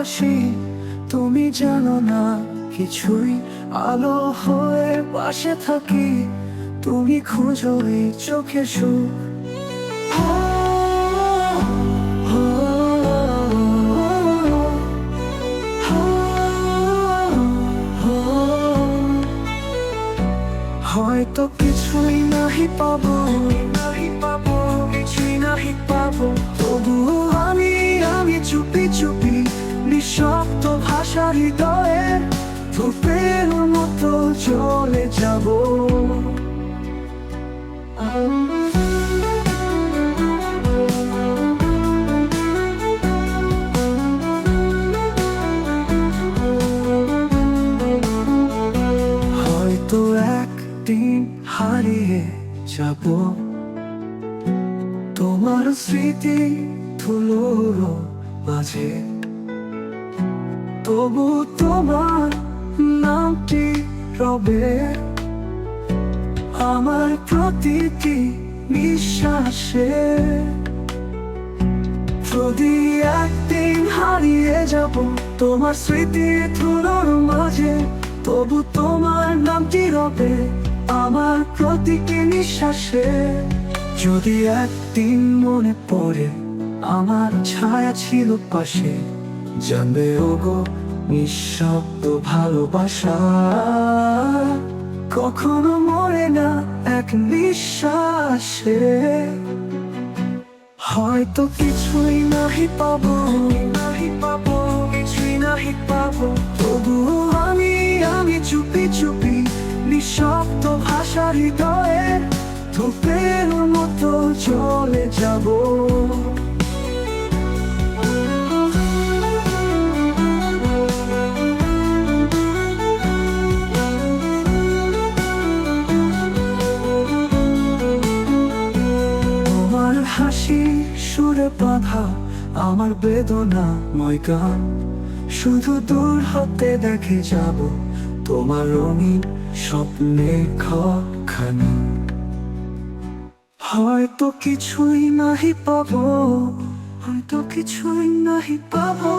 আছি তুমি জানো না, কিছুই আলো হয়ে পাশে থাকি, তুমি খুঁজো এই চোখে সুখ। হয়তো কিছুই নাহি পাবো নাহি পাবো। নিঃশব্দ ভাষা হৃদয়ে ধূপের মতো চলে যাব। হয়তো একদিন হারিয়ে যাব। তোমার স্মৃতি ধুলোর মাঝে তবু তোমার নামটি রবে। আমার প্রতিটি নিঃশ্বাসে। যদি একদিন হারিয়ে যাব তোমার স্মৃতি ধুলোর মাঝে, তবু তোমার নামটি রবে আমার প্রতিটি নিঃশ্বাসে। যদি একদিন মনে পড়ে, আমার ছায়া ছিল পাশে জানবে ওগো নিঃশব্দ ভালোবাসা। কখনো মরে না এক নিঃশ্বাসে। হয়তো কিছুই নাহি পাবো নাহি পাবো, কিছুই নাহি পাবো। তবুও আমি আমি চুপি চুপি নিঃশব্দ ভাষা হৃদয়ে ধূপের মতো চলে যাব। বাঁধা, আমার বেদনা ময় গান। শুধু দূর হতে দেখে যাব, তোমার রঙিন স্বপ্নে খানি। হয়তো কিছুই নাহি পাবো, হয়তো কিছুই নাহি পাবো।